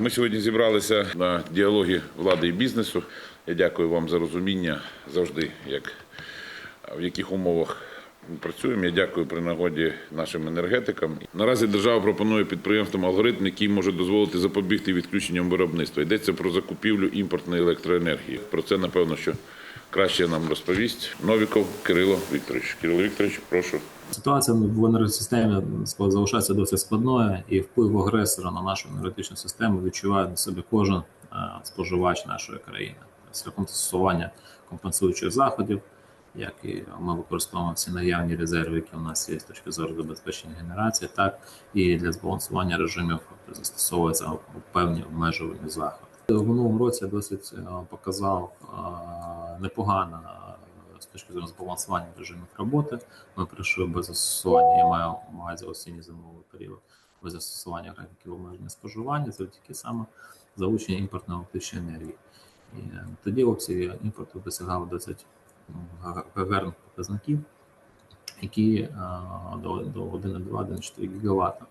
Ми сьогодні зібралися на діалогі влади і бізнесу. Я дякую вам за розуміння завжди, як в яких умовах ми працюємо. Я дякую при нагоді нашим енергетикам. Наразі держава пропонує підприємствам алгоритм, який може дозволити запобігти відключенням виробництва. Йдеться про закупівлю імпортної електроенергії. Про це напевно, що краще нам розповість Новіков Кирило Вікторович. Кирило Вікторович, прошу. Ситуація в енергосистемі залишається досить складною, і вплив агресора на нашу енергетичну систему відчуває на собі кожен е, споживач нашої країни шляхом застосування компенсуючих заходів, як і ми використовуємо всі наявні резерви, які у нас є з точки зору забезпечення генерації, так і для збалансування режимів застосовуються певні обмежувальні заходи. В минулому році досить е, показав непогано е, з точки зору збалансування режимів роботи. Ми прийшли без застосування, я маю увазі осінньо зимовий період, без застосування графіків обмеження споживання, завдяки саме залучення імпортної електричної енергії. І е, тоді обсяги імпорту досягали досить м, гарних показників, які е, до, до 1,2-1,4 гігаватта.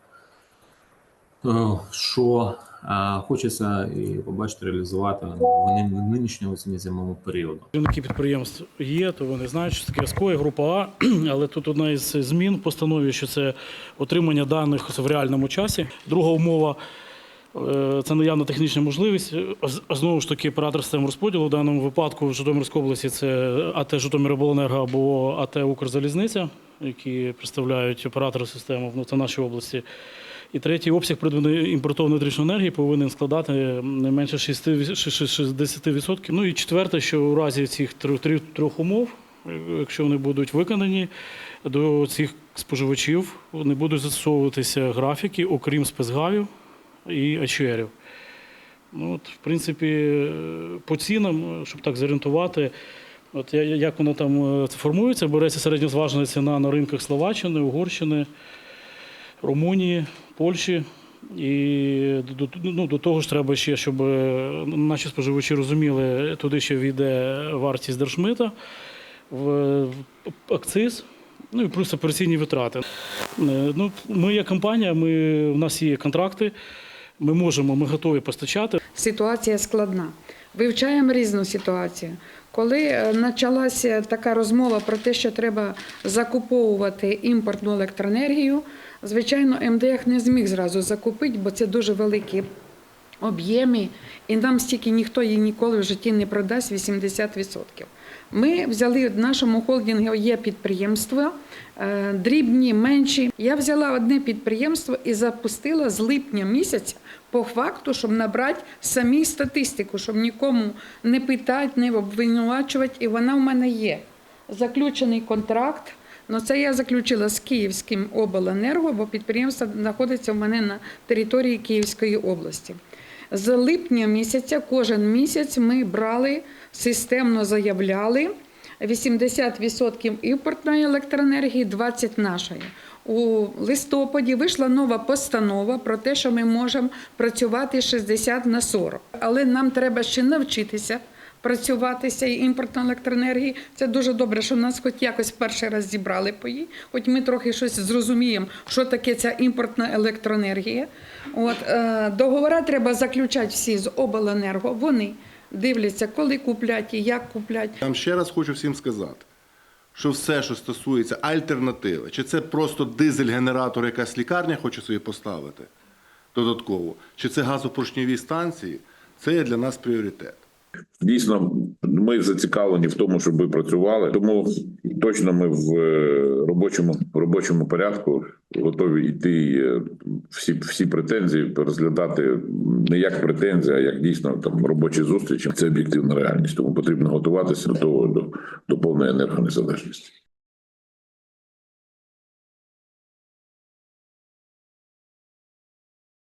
Е, Що е, хочеться і побачити реалізувати в нин- нинішньому осінньо-зимовому періоду. Керівники підприємств є, то вони знають, що таке СКО група А, але тут одна із змін в постанові, що це отримання даних в реальному часі. Друга умова е, це наявна технічна можливість. Знову ж таки, оператор систем розподілу в даному випадку в Житомирській області це АТ Житомиробленерго або АТ Укрзалізниця, які представляють оператори системи ну, нашій області. І третій обсяг імпортованої електричної енергії повинен складати не менше 60%. Ну і четверте, що у разі цих трьох, умов, е, якщо вони будуть виконані, до цих споживачів не будуть застосовуватися графіки, окрім спецгавів і АЧРів. Ну, от, в принципі, е, по цінам, щоб так зорієнтувати, от як воно там е, формується, береться середньозважена ціна на ринках Словаччини, Угорщини. Румунії, Польщі. І до, ну, до того ж треба ще, щоб е, наші споживачі розуміли, туди ще війде вартість держмита, в, в акциз, ну і плюс операційні витрати. Е, Ну, ми є компанія, ми, у нас є контракти, ми можемо, ми готові постачати. ситуація складна. Вивчаємо різну ситуацію. Коли е, почалася така розмова про те, що треба закуповувати імпортну електроенергію, звичайно, МДХ не зміг зразу закупити, бо це дуже великі об'єми, і нам стільки ніхто її ніколи в житті не продасть 80%. Ми взяли в нашому холдингу є підприємства, е, дрібні, менші. Я взяла одне підприємство і запустила з липня місяця по факту, щоб набрати самі статистику, щоб нікому не питати, не обвинувачувати. І вона в мене є. Заключений контракт. Ну, це я заключила з Київським обленерго, бо підприємство знаходиться в мене на території Київської області. З липня місяця, кожен місяць ми брали, системно заявляли 80% імпортної електроенергії, 20% нашої. У листопаді вийшла нова постанова про те, що ми можемо працювати 60 на 40. Але нам треба ще навчитися працювати з цією імпортною електроенергією. Це дуже добре, що нас хоч якось перший раз зібрали по їй, хоч ми трохи щось зрозуміємо, що таке ця імпортна електроенергія. От, е, договори треба заключати всі з обленерго. Вони дивляться, коли куплять і як куплять. Я вам ще раз хочу всім сказати, що все, що стосується альтернативи, чи це просто дизель-генератор, якась лікарня хоче собі поставити додатково, чи це газопоршньові станції, це є для нас пріоритет. Дійсно, ми зацікавлені в тому, щоб ви працювали. Тому точно ми в е, робочому в робочому порядку готові йти е, всі всі претензії розглядати не як претензії, а як дійсно там робочі зустрічі. Це об'єктивна реальність. Тому потрібно готуватися до того до, до повної енергонезалежності.